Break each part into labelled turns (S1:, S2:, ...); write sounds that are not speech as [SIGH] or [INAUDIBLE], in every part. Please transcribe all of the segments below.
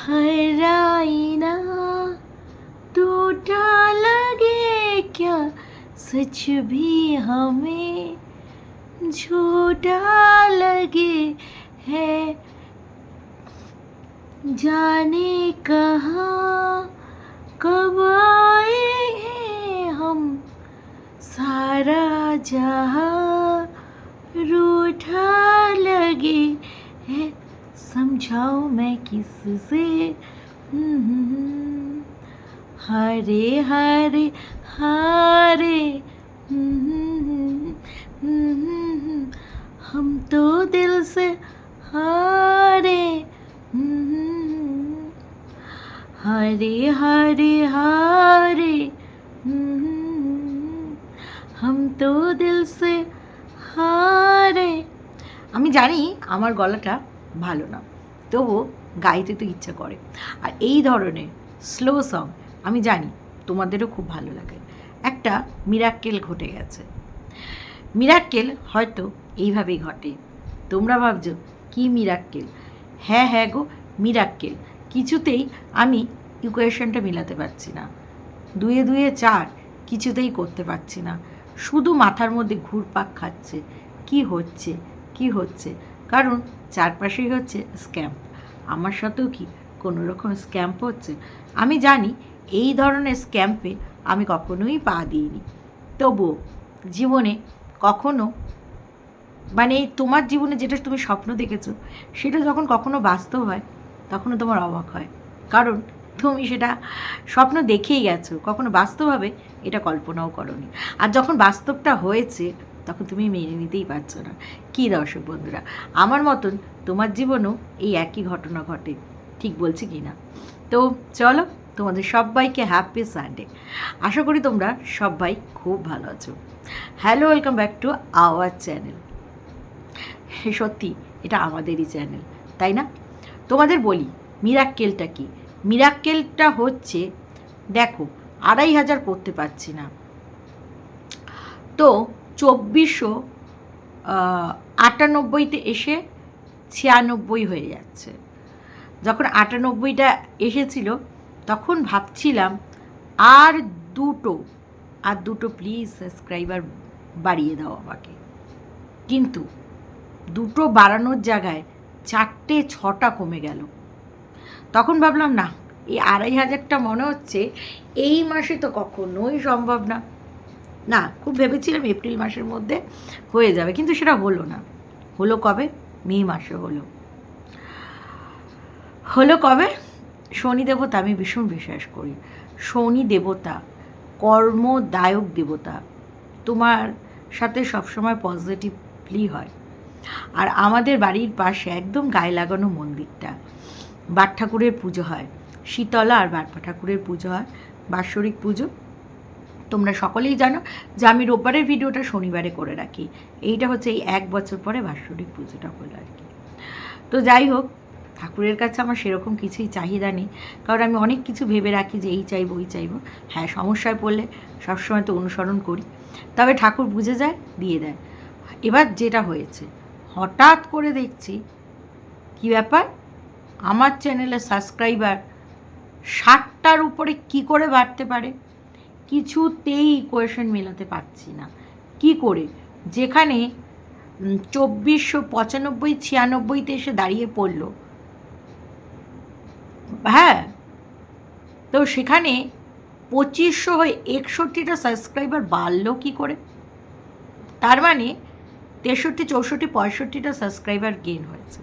S1: हर आईना टूटा लगे क्या? सच भी हमें झूठा लगे है। जाने कहाँ कब आए हैं हम? सारा जहाँ रूठा लगे है। समझाओ मैं किससे हम्म, हरे हरे हरे हम्म, हम्म, हम तो दिल से हारे हम्म, हरे हरे हरे हम्म, हम तो दिल से হারে আমি জানি আমার গলাটা ভালো না। তবু গাইতে তো ইচ্ছা করে। আর এই ধরনের স্লো সং আমি জানি তোমাদেরও খুব ভালো লাগে। একটা মিরাক্কেল ঘটে গেছে। মিরাক্কেল হয়তো এইভাবেই ঘটে। তোমরা ভাবছ, কি মিরাক্কেল হ্যাঁ হ্যাঁ গো মিরাক্কেল কিছুতেই আমি ইকুয়েশনটা মিলাতে পারছি না। দুয়ে দুয়ে চার কিছুতেই করতে পারছি না। শুধু মাথার মধ্যে ঘুরপাক খাচ্ছে। কি হচ্ছে? কি হচ্ছে? কারণ চারপাশেই হচ্ছে স্ক্যাম্প আমার সাথেও কি কোনো রকম স্ক্যাম্প হচ্ছে? আমি জানি এই ধরনের স্ক্যাম্পে আমি কখনোই পা দিইনি। তবুও জীবনে কখনো মানে এই তোমার জীবনে যেটা তুমি স্বপ্ন দেখেছ, সেটা যখন কখনো বাস্তব হয়, তখনও তোমার অবাক হয়। কারণ তুমি সেটা স্বপ্ন দেখেই গেছো, কখনো বাস্তবভাবে এটা কল্পনাও করনি। আর যখন বাস্তবটা হয়েছে তখন তুমি মেনে নিতেই পারছ না। কী দর্শক বন্ধুরা, আমার মতন তোমার জীবনেও এই একই ঘটনা ঘটে, ঠিক বলছি কি না? তো চলো, তোমাদের সবাইকে হ্যাপি সানডে আশা করি তোমরা সবাই খুব ভালো আছো। Hello welcome back to our channel সত্যি, এটা আমাদেরই চ্যানেল তাই না? তোমাদের বলি মিরাক্কেলটা কি? মিরাক্কেলটা হচ্ছে, দেখো, আড়াই হাজার করতে পারছি না। তো চব্বিশশো আটানব্বইতে এসে ছিয়ানব্বই হয়ে যাচ্ছে। যখন আটানব্বইটা এসেছিল, তখন ভাবছিলাম, আর দুটো আর দুটো প্লিজ সাবস্ক্রাইবার বাড়িয়ে দাও আমাকে। কিন্তু দুটো বাড়ানোর জায়গায় চারটে, ছটা কমে গেল। তখন ভাবলাম, না, এই আড়াই হাজারটা মনে হচ্ছে এই মাসে তো কখনোই সম্ভব না। না, খুব ভেবেছিলাম এপ্রিল মাসের মধ্যে হয়ে যাবে, কিন্তু সেটা হলো না। হলো কবে? মে মাসে হলো। হলো কবে? শনি দেবতা আমি ভীষণ বিশ্বাস করি। শনি দেবতা, কর্মদায়ক দেবতা, তোমার সাথে সবসময় পজিটিভলি হয়। আর আমাদের বাড়ির পাশে একদম গায়ে লাগানো মন্দিরটা বাট ঠাকুরের পুজো হয়। শীতলা আর বারপা ঠাকুরের পুজো হয়, বাৎসরিক পুজো। তোমরা সকলেই জানো যে আমি রোববারের ভিডিওটা শনিবারে করে রাখি। এইটা হচ্ছে এই এক বছর পরে বাৎসরিক পুজোটা হলো আর কি। তো যাই হোক, ঠাকুরের কাছে আমার সেরকম কিছুই চাহিদা নেই। কারণ আমি অনেক কিছু ভেবে রাখি যে এই চাইব, ওই চাইব। হ্যাঁ সমস্যায় পড়লে সবসময় তো অনুসরণ করি। তবে ঠাকুর বুঝে যায়, দিয়ে দেয়। এবার যেটা হয়েছে, হঠাৎ করে দেখছি, কি ব্যাপার? আমার চ্যানেলের সাবস্ক্রাইবার ষাটটার উপরে কি করে বাড়তে পারে? কিছুতেই কোয়েশন মেলাতে পারছি না। কি করে? যেখানে চব্বিশশো পঁচানব্বই, ছিয়ানব্বইতে এসে দাঁড়িয়ে পড়ল। হ্যাঁ? তো সেখানে পঁচিশশো হয়ে একষট্টিটা সাবস্ক্রাইবার বাড়লো কি করে? তার মানে তেষট্টি, চৌষট্টি, পঁয়ষট্টিটা সাবস্ক্রাইবার গেন হয়েছে।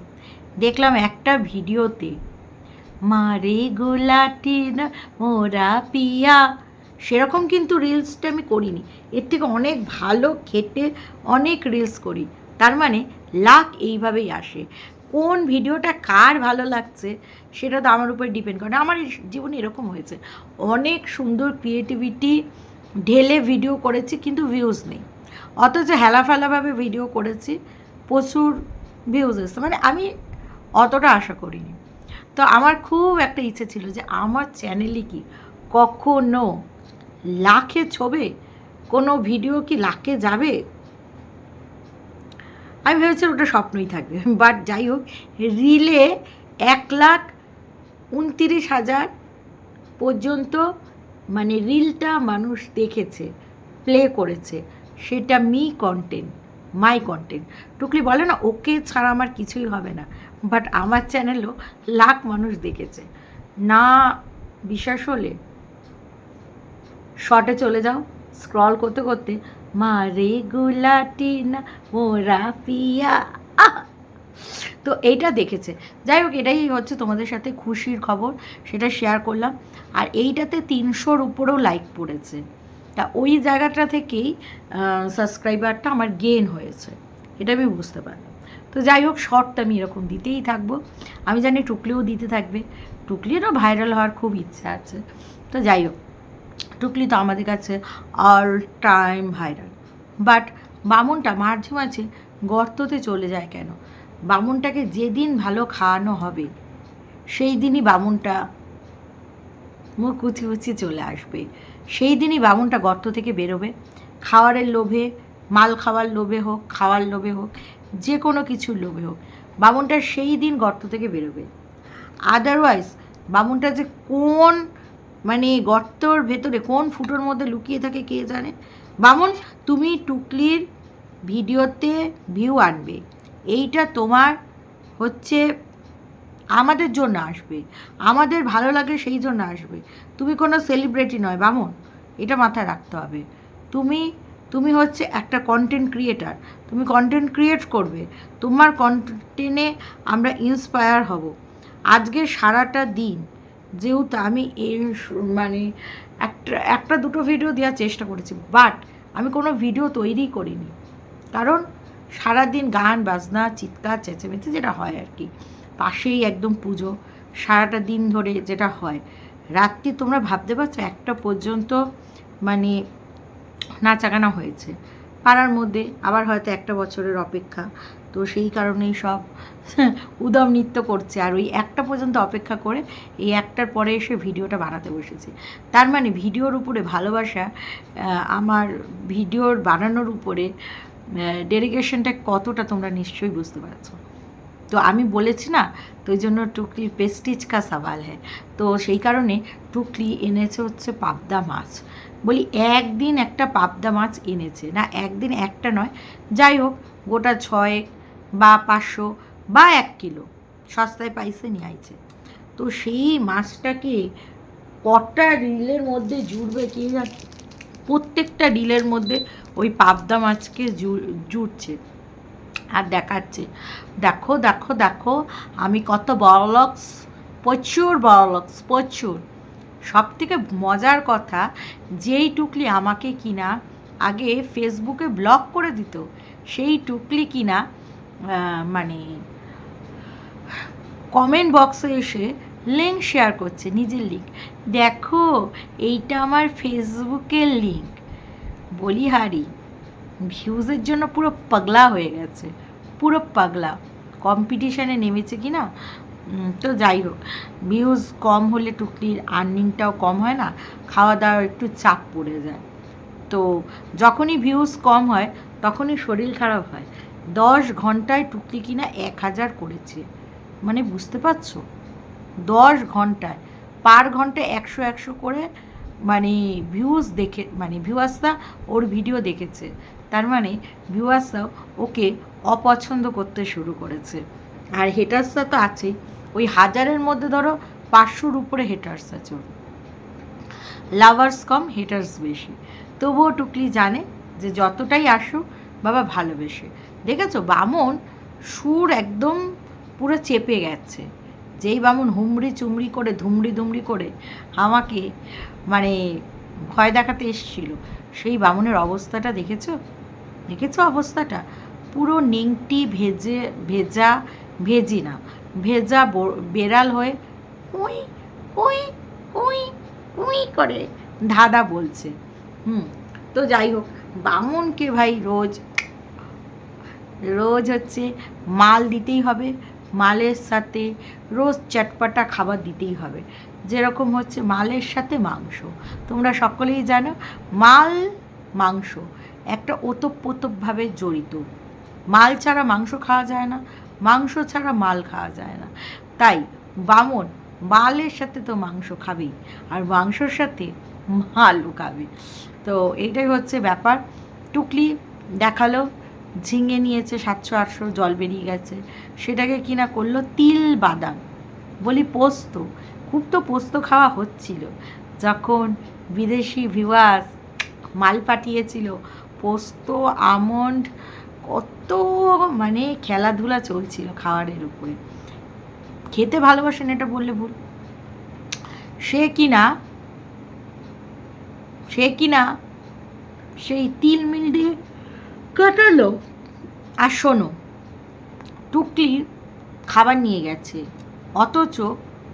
S1: দেখলাম একটা ভিডিওতে মারে গোলাটি না, মোরা পিয়া সেরকম কিন্তু রিলসটা আমি করিনি। এর থেকে অনেক ভালো খেটে অনেক রিলস করি। তার মানে লাক এইভাবেই আসে। কোন ভিডিওটা কার ভালো লাগছে, সেটা তো আমার উপর ডিপেন্ড করে আমার জীবনে এরকম হয়েছে। অনেক সুন্দর ক্রিয়েটিভিটি ঢেলে ভিডিও করেছি কিন্তু ভিউজ নেই। অথচ হেলাফেলাভাবে ভিডিও করেছি, প্রচুর ভিউজ এসছে। মানে আমি অতটা আশা করিনি। তো আমার খুব একটা ইচ্ছে ছিল যে আমার চ্যানেলে কি? কখনো লাখে ছবে? কোনো ভিডিও কি লাখে যাবে? আমি ভেবেছিলাম ওটা স্বপ্নই থাকবে বাট যাই হোক রিলে এক লাখ উনতিরিশ হাজার পর্যন্ত মানে রিলটা মানুষ দেখেছে প্লে করেছে, সেটা মি কন্টেন্ট মাই কন্টেন্ট টুকলি বলে না, ওকে ছাড়া আমার কিছুই হবে না বাট আমার চ্যানেলও লাখ মানুষ দেখেছে। না বিশ্বাস হলে শর্টে চলে যাও। স্ক্রল করতে করতে মা রে গুলাটি না, মোরা পিয়া। তো এইটা দেখেছে। যাই হোক, এটাই হচ্ছে তোমাদের সাথে খুশির খবর, সেটা শেয়ার করলাম। আর এইটাতে তিনশোর উপরেও লাইক পড়েছে। তা ওই জায়গাটা থেকেই সাবস্ক্রাইবারটা আমার গেন হয়েছে। এটা আমি বুঝতে পারলাম। তো যাই হোক শর্টটা আমি এরকম দিতেই থাকব। আমি জানি টুকলিও দিতে থাকবে। টুকলিরও ভাইরাল হওয়ার খুব ইচ্ছা আছে। তো যাই হোক টুকলি তো আমাদের কাছে অল টাইম ভাইরাল বাট বামুনটা মাঝে মাঝে গর্ততে চলে যায় কেন? বামুনটাকে যেদিন ভালো খাওয়ানো হবে, সেই দিনই বামুনটা মুখ উঁচি উঁচি চলে আসবে। সেই দিনই বামুনটা গর্ত থেকে বেরোবে। খাওয়ারের লোভে, মাল খাওয়ার লোভে হোক, খাওয়ার লোভে হোক, যে কোনো কিছুর লোভে হোক, বামুনটা সেই দিন গর্ত থেকে বেরোবে। আদারওয়াইজ বামুনটা যে কোন মানে গর্তর ভেতরে কোন ফুটোর মধ্যে লুকিয়ে থাকে কে জানে? বামুন, তুমি টুকলির ভিডিওতে ভিউ আনবে। এইটা তোমার হচ্ছে আমাদের জন্য আসবে। আমাদের ভালো লাগে সেই জন্য আসবে। তুমি কোনো সেলিব্রিটি নয়, বামুন। এটা মাথায় রাখতে হবে। তুমি তুমি হচ্ছে একটা কন্টেন্ট ক্রিয়েটার তুমি কন্টেন্ট ক্রিয়েট করবে। তোমার কন্টেন্টে আমরা ইন্সপায়ার হব। আজকে সারাটা দিন যেহেতু আমি এই মানে একটা একটা দুটো ভিডিও দেওয়ার চেষ্টা করেছি বাট আমি কোনো ভিডিও তৈরি করিনি। কারণ সারাদিন গান, বাজনা, চিৎকার, চেঁচেমেচে যেটা হয় আর কি, পাশেই একদম পুজো, সারাটা দিন ধরে যেটা হয়। রাত্রি তোমরা ভাবতে পারছ একটা পর্যন্ত মানে নাচাগানা হয়েছে। পাড়ার মধ্যে আবার হয়তো একটা বছরের অপেক্ষা। তো সেই কারণেই সব [LAUGHS] উদম নৃত্য করছে। আর ওই একটা পর্যন্ত অপেক্ষা করে এই একটার পরে এসে ভিডিওটা বানাতে বসেছে। তার মানে ভিডিওর উপরে ভালোবাসা আমার ভিডিওর বানানোর উপরে ডেডিকেশনটা কতটা তোমরা নিশ্চয়ই বুঝতে পারছ। তো আমি বলেছি না, তো ওই জন্য টুকলি পেস্টিজ কা সওয়াল হ্যাঁ তো সেই কারণে টুকলি এনেছে হচ্ছে পাবদা মাছ। বলি একদিন একটা পাবদা মাছ এনেছে, না একদিন একটা নয়। যাই হোক, গোটা ছয় বা পাঁচশো বা এক কিলো। সস্তায় পাইছে নিয়ে আইছে তো সেই মাছটাকে কটা রিলের মধ্যে জুড়বে কে জানে? প্রত্যেকটা রিলের মধ্যে ওই পাবদা মাছকে জুড়ছে আর দেখাচ্ছে। দেখো দেখো দেখো, আমি কত বড়লক্স, প্রচুর বড়লক্স, প্রচুর। সব থেকে মজার কথা, যেই টুকলি আমাকে কিনা আগে ফেসবুকে ব্লক করে দিত, সেই টুকলি কিনা মানে কমেন্ট বক্সে এসে লিঙ্ক শেয়ার করছে নিজের লিঙ্ক দেখো, এইটা আমার ফেসবুকের লিঙ্ক বলি হারি ভিউজের জন্য পুরো পাগলা হয়ে গেছে, পুরো পাগলা। কম্পিটিশানে নেমেছে কি না? তো যাই হোক ভিউজ কম হলে টুকলির আর্নিংটাও কম হয় না, খাওয়া দাওয়া একটু চাপ পড়ে যায়। তো যখনই ভিউজ কম হয়, তখনই শরীর খারাপ হয়। দশ ঘন্টায় টুকলি কিনা এক হাজার করেছে। মানে বুঝতে পারছ? দশ ঘন্টায়। পার ঘন্টায় একশো একশো করে মানে ভিউজ দেখে মানে ভিউয়ার্সরা ওর ভিডিও দেখেছে। তার মানে ভিউয়ার্সরাও ওকে অপছন্দ করতে শুরু করেছে। আর হেটার্সরা তো আছেই। ওই হাজারের মধ্যে ধরো পাঁচশোর উপরে হেটার্স আছে ওর। লাভার্স কম হেটার্স বেশি। তবুও টুকলি জানে যে যতটাই আসুক বাবা ভালোবেসে। দেখেছ? বামন সুর একদম পুরো চেপে গেছে। যেই বামন হুমড়ি চুমড়ি করে, ধুমড়ি ধুমড়ি করে আমাকে মানে ভয় দেখাতে এসেছিল, সেই বামনের অবস্থাটা দেখেছ? দেখেছ অবস্থাটা? পুরো নেংটি ভেজে, ভেজা, ভেজি না, ভেজা বেড়াল হয়ে কুই কুই কুই কুই করে ধাঁধা বলছে। হুম, তো যাই হোক, বামনকে ভাই রোজ রোজ হচ্ছে মাল দিতেই হবে, মালের সাথে রোজ চটপাটা খাবার দিতেই হবে। যেরকম হচ্ছে মালের সাথে মাংস। তোমরা সকলেই জানো, মাল, মাংস একটা ওতপ্রোতভাবে জড়িত। মাল ছাড়া মাংস খাওয়া যায় না, মাংস ছাড়া মাল খাওয়া যায় না। তাই বামন, মালের সাথে তো মাংস খাবেই, আর মাংসর সাথে আলু খাবে। তো এইটাই হচ্ছে ব্যাপার। টুকলি দেখাল। ঝিঙে নিয়েছে সাতশো আটশো, জল বেরিয়ে গেছে। সেটাকে কিনা করল তিল বাদাম। বলি, পোস্ত? খুব তো পোস্ত খাওয়া হচ্ছিল। যখন বিদেশি ভিউয়ার্স মাল পাঠিয়েছিল, পোস্ত, আমন্ড, কত মানে খেলাধুলা চলছিল খাবারের উপরে। খেতে ভালোবাসেন এটা বললে ভুল। সে কিনা সে কিনা সেই তিল মিল দিয়ে কাটালো আর শোনো, টুকলির খাবার নিয়ে গেছে, অথচ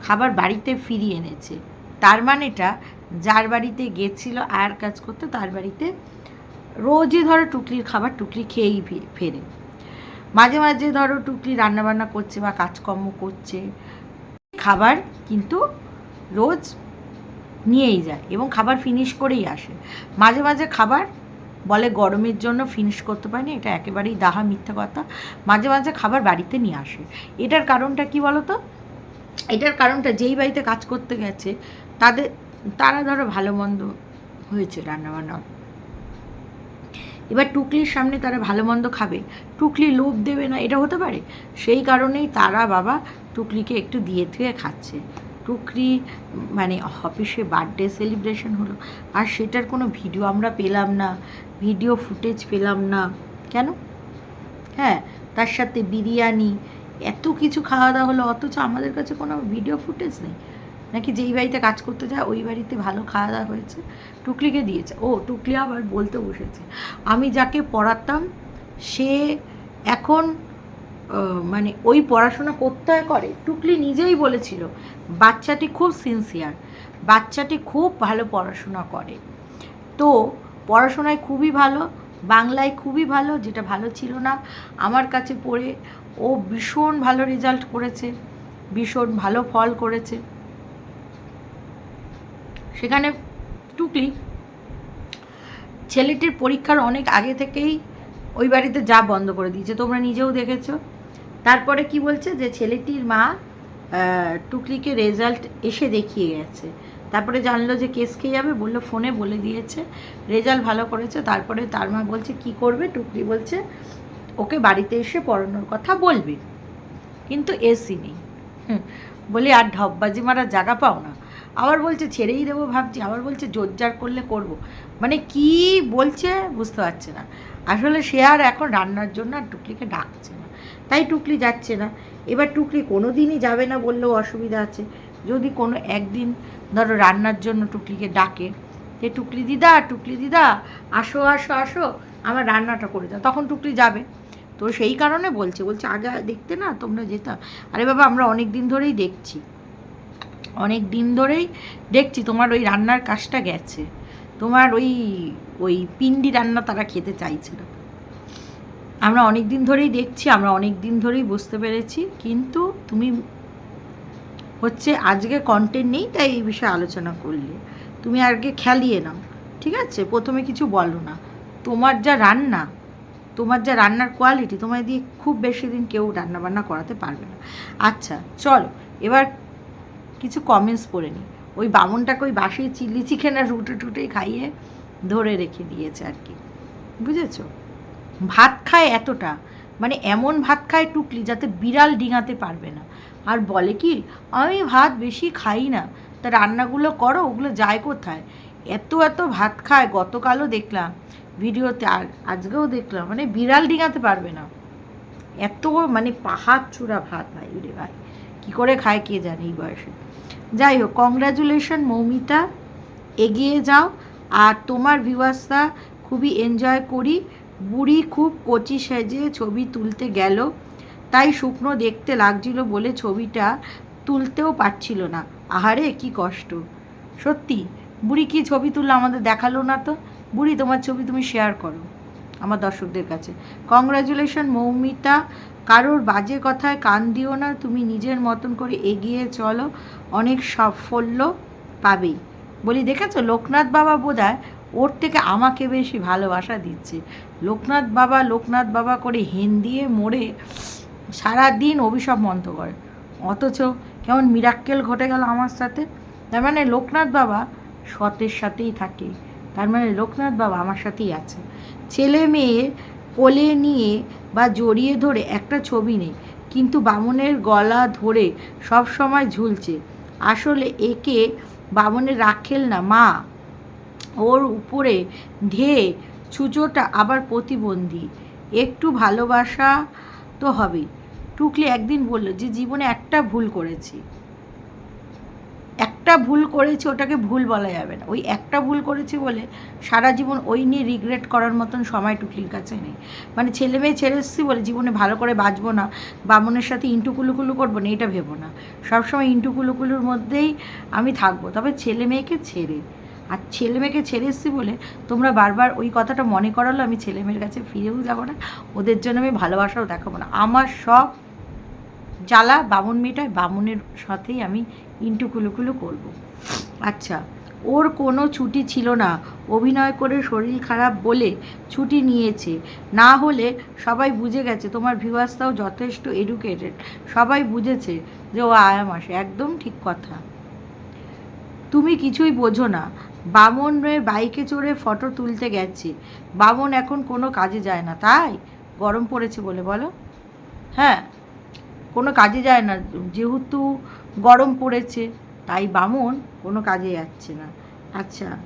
S1: খাবার বাড়িতে ফিরিয়ে এনেছে। তার মানেটা যার বাড়িতে গেছিল আর কাজ করতে, তার বাড়িতে রোজই ধরো টুকলির খাবার, টুকলি খেয়েই ফেরে। মাঝে মাঝে ধরো টুকলি রান্নাবান্না করছে বা কাজকর্ম করছে, খাবার কিন্তু রোজ নিয়েই যায় এবং খাবার ফিনিশ করেই আসে। মাঝে মাঝে খাবার বলে গরমের জন্য ফিনিশ করতে পারেনি, এটা একেবারেই দাহা মিথ্যা কথা। মাঝে মাঝে খাবার বাড়িতে নিয়ে আসে। এটার কারণটা কি বলো তো এটার কারণটা যেই বাড়িতে কাজ করতে গেছে, তাদের, তারা ধরো ভালো মন্দ হয়েছে রান্নাবান্না। এবার টুকলির সামনে তারা ভালো মন্দ খাবে, টুকলি লোভ দেবে না, এটা হতে পারে? সেই কারণেই তারা বাবা টুকলিকে একটু দিয়ে থুয়ে খাচ্ছে। টুকলি মানে অফিসে বার্থডে সেলিব্রেশন হলো। আর সেটার কোনো ভিডিও আমরা পেলাম না ভিডিও ফুটেজ পেলাম না। কেন? হ্যাঁ তার সাথে বিরিয়ানি, এত কিছু খাওয়া দাওয়া হলো, অথচ আমাদের কাছে কোনো ভিডিও ফুটেজ নেই। নাকি যেই বাড়িতে কাজ করতে যায়, ওই বাড়িতে ভালো খাওয়া দাওয়া হয়েছে, টুকলিকে দিয়েছে। ও, টুকলি আবার বলতে বসেছে। আমি যাকে পড়াতাম, সে এখন মানে ওই পড়াশোনা করতে করে, টুকলি নিজেই বলেছিল, বাচ্চাটি খুব সিনসিয়ার বাচ্চাটি খুব ভালো পড়াশোনা করে। তো পড়াশোনায় খুবই ভালো, বাংলায় খুবই ভালো, যেটা ভালো ছিল না, আমার কাছে পড়ে ও ভীষণ ভালো রেজাল্ট করেছে, ভীষণ ভালো ফল করেছে। সেখানে টুকলি ছেলেটির পরীক্ষার অনেক আগে থেকেই ওই বাড়িতে যা বন্ধ করে দিয়েছে, তোমরা নিজেও দেখেছ? তারপরে কি বলছে? যে ছেলেটির মা আহ, টুকলিকে রেজাল্ট এসে দেখিয়ে গেছে। তারপরে জানলো যে কেস খেয়ে যাবে বলল ফোনে বলে দিয়েছে। রেজাল্ট ভালো করেছে তারপরে তার মা বলছে কি করবে? টুকলি বলছে ওকে বাড়িতে এসে পড়ানোর কথা বলবে। কিন্তু এসি নেই। বলি আর ঢপবাজি মারা জায়গা পাও না। আবার বলছে ছেড়েই দেবো ভাবছি। আবার বলছে জোরজার করলে করব। মানে কি বলছে বুঝতে পারছে না। আসলে সে আর এখন রান্নার জন্য আর টুকলিকে ডাকছে না। তাই টুকলি যাচ্ছে না। এবার টুকলি কোনো দিনই যাবে না বললেও অসুবিধা আছে। যদি কোনো একদিন ধরো রান্নার জন্য টুকলিকে ডাকে যে, টুকলি দিদা টুকলি দিদা, আসো আসো আসো, আমার রান্নাটা করে দাও। তখন টুকলি যাবে। তো সেই কারণে বলছে বলছে, আগে দেখতে না, তোমরা যেতাম আরে বাবা, আমরা অনেক দিন ধরেই দেখছি। অনেক দিন ধরেই দেখছি, তোমার ওই রান্নার কাজটা গেছে। তোমার ওই ওই পিন্ডি রান্না তারা খেতে চাইছে না। আমরা অনেক দিন ধরেই দেখছি, আমরা অনেক দিন ধরেই বুঝতে পেরেছি, কিন্তু তুমি হচ্ছে আজকে কন্টেন্ট নেই, তাই এই বিষয়ে আলোচনা করলে। তুমি আগে খেলিয়ে নাও, ঠিক আছে? প্রথমে কিছু বলো না। তোমার যা রান্না, তোমার যা রান্নার কোয়ালিটি তোমায় দিয়ে খুব বেশি দিন কেউ রান্না বান্না করাতে পারবে না। আচ্ছা চলো, এবার কিছু কমেন্টস পড়ে নিই ওই বামনটাকে ওই বাসি চিলি চিকেন আর রুটে টুটে খাইয়ে ধরে রেখে দিয়েছে আর কি। বুঝেছ? ভাত খায় এতটা? মানে এমন ভাত খায় টুকলি যাতে বিড়াল ডিঙাতে পারবে না। আর বলে কি, আমি ভাত বেশি খাই না। তা রান্নাগুলো করো, ওগুলো যায় কোথায়? এত এত ভাত খায়, গতকালও দেখলাম, ভিডিওতে আর আজকেও দেখলাম মানে বিড়াল ডিঙাতে পারবে না। এত মানে পাহাড় চূড়া ভাত, ভাই রে ভাই। কী করে খায় কে জানে এই বয়সে। যাই হোক কংগ্রাচুলেশন মৌমিতা, এগিয়ে যাও। আর তোমার ভিউয়ার্সরা খুবই এনজয় করি। বুড়ি খুব কচি সেজে ছবি তুলতে গেল, তাই শুকনো দেখতে লাগছিল বলে ছবিটা তুলতেও পারছিল না। আহারে, কি কষ্ট। সত্যি, বুড়ি কি ছবি তুললো আমাদের দেখাল না তো? বুড়ি, তোমার ছবি তুমি শেয়ার করো আমার দর্শকদের কাছে। কংগ্রাচুলেশন মৌমিতা। কারোর বাজে কথায় কান দিও না, তুমি নিজের মতন করে এগিয়ে চলো। অনেক সাফল্য পাবেই। বলি, দেখেছ? লোকনাথ বাবা বোধহয় ওর থেকে আমাকে বেশি ভালোবাসা দিচ্ছে। লোকনাথ বাবা লোকনাথ বাবা করে হেন দিয়ে মোড়ে সারাদিন অভিশাপ মন্ত্র করে। অথচ কেমন মিরাক্কেল ঘটে গেল আমার সাথে। তার মানে লোকনাথ বাবা সতের সাথেই থাকে। তার মানে লোকনাথ বাবা আমার সাথেই আছে। ছেলে মেয়ে কোলে নিয়ে বা জড়িয়ে ধরে একটা ছবি নেই। কিন্তু বামনের গলা ধরে সব সময় ঝুলছে। আসলে একে বামনের রাখেল না, মা। ওর উপরে ঢেয়ে ছুঁচোটা আবার প্রতিবন্ধী। একটু ভালোবাসা তো হবেই। টুকলি একদিন বলল যে, জীবনে একটা ভুল করেছি। একটা ভুল করেছি ওটাকে ভুল বলা যাবে না। ওই একটা ভুল করেছি বলে সারা জীবন ওই নিয়ে রিগ্রেট করার মতন সময় টুকলির কাছে নেই। মানে ছেলে মেয়ে ছেড়ে এসেছি বলে জীবনে ভালো করে বাঁচবো না, বামনের সাথে ইন্টু কুলুকুলু করব না, এটা ভেবো না। সবসময় ইন্টু কুলুকুলুর মধ্যেই আমি থাকব। তবে ছেলে মেয়েকে ছেড়ে আর ছেলে মেয়েকে ছেড়ে এসেছি বলে তোমরা বারবার ওই কথাটা মনে করালো আমি ছেলে মেয়ের কাছে ফিরেও যাব না। ওদের জন্য আমি ভালোবাসাও দেখাবো না। আমার সব জ্বালা বামুন মেয়েটায় বামুনের সাথেই আমি ইন্টু কুলুকুলু করব। আচ্ছা ওর কোনো ছুটি ছিল না। অভিনয় করে শরীর খারাপ বলে ছুটি নিয়েছে। না হলে সবাই বুঝে গেছে, তোমার ভিউয়ার্সটাও যথেষ্ট এডুকেটেড সবাই বুঝেছে যে ও আয়াম আসে একদম ঠিক কথা। তুমি কিছুই বোঝো না। বামনের বাইকে চড়ে ফটো তুলতে গেছে। বামন এখন কোনো কাজে যায় না, তাই? গরম পড়েছে বলে বলো। হ্যাঁ কোনো কাজে যায় না, যেহেতু গরম পড়েছে, তাই বামন কোনো কাজে যাচ্ছে না। আচ্ছা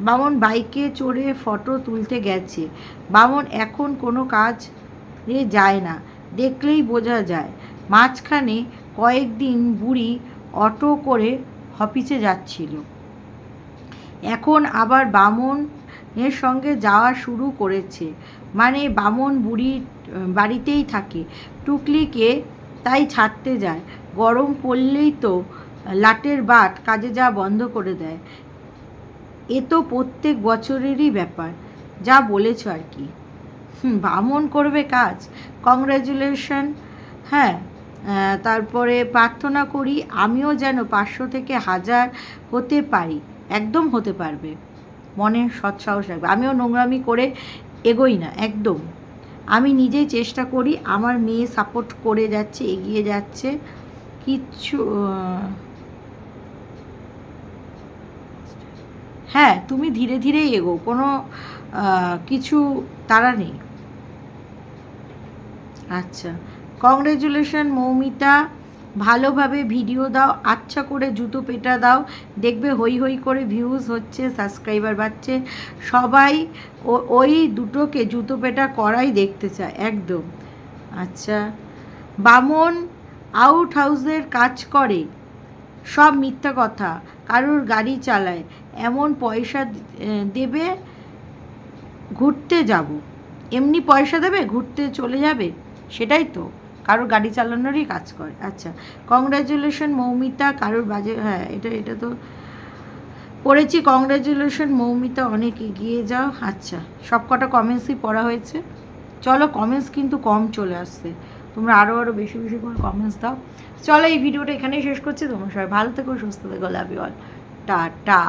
S1: বামন বাইকে চড়ে ফটো তুলতে গেছে। বামন এখন কোনো কাজ এ যায় না, দেখলেই বোঝা যায়। মাঝখানে কয়েকদিন বুড়ি অটো করে অফিসে যাচ্ছিল। এখন আবার বামন এর সঙ্গে যাওয়া শুরু করেছে। মানে বামন বুড়ি বাড়িতেই থাকে। টুকলিকে তাই ছাড়তে যায়। গরম পড়লেই তো লাটের বাট কাজে যা বন্ধ করে দেয়। এ তো প্রত্যেক বছরেরই ব্যাপার, যা বলেছ আর কি। বামন করবে কাজ। কংগ্রাচুলেশন হ্যাঁ তারপরে প্রার্থনা করি, আমিও যেন পাঁচশো থেকে হাজার হতে পারি। একদম হতে পারবে। মনে সৎসাহস রাখবে। আমিও নোংরামি করে এগোই না, একদম। আমি নিজেই চেষ্টা করি, আমার মেয়ে সাপোর্ট করে যাচ্ছে, এগিয়ে যাচ্ছে। কিচ্ছু হ্যাঁ তুমি ধীরে ধীরেই এগো, কোনো কিছু তারা নেই। আচ্ছা কংগ্রেচুলেশন মৌমিতা। ভালোভাবে ভিডিও দাও আচ্ছা করে জুতো পেটা দাও, দেখবে হই হই করে ভিউজ হচ্ছে সাবস্ক্রাইবার বাড়ছে। সবাই ওই দুটোকে জুতো পেটা করাই দেখতে চায়, একদম। আচ্ছা বামন আউট হাউসের কাজ করে, সব মিথ্যা কথা, কারোর গাড়ি চালায়, এমন পয়সা দেবে, ঘুরতে যাব। এমনি পয়সা দেবে, ঘুরতে চলে যাবে, সেটাই তো। কারোর গাড়ি চালানোরই কাজ করে। আচ্ছা কংগ্রাচুলেশন মৌমিতা, কারোর বাজে হ্যাঁ এটা এটা তো পড়েছি কংগ্রাচুলেশন মৌমিতা, অনেক এগিয়ে যাও। আচ্ছা সব কটা কমেন্টসই পড়া হয়েছে। চলো কমেন্টস কিন্তু কম চলে আসছে। তোমরা আরও আরও বেশি বেশি করে কমেন্টস দাও। চলো, এই ভিডিওটা এখানেই শেষ করছি। তোমরা সবাই ভালো থেকো, সুস্থ থেকো লাভ ইউ অল টাটা।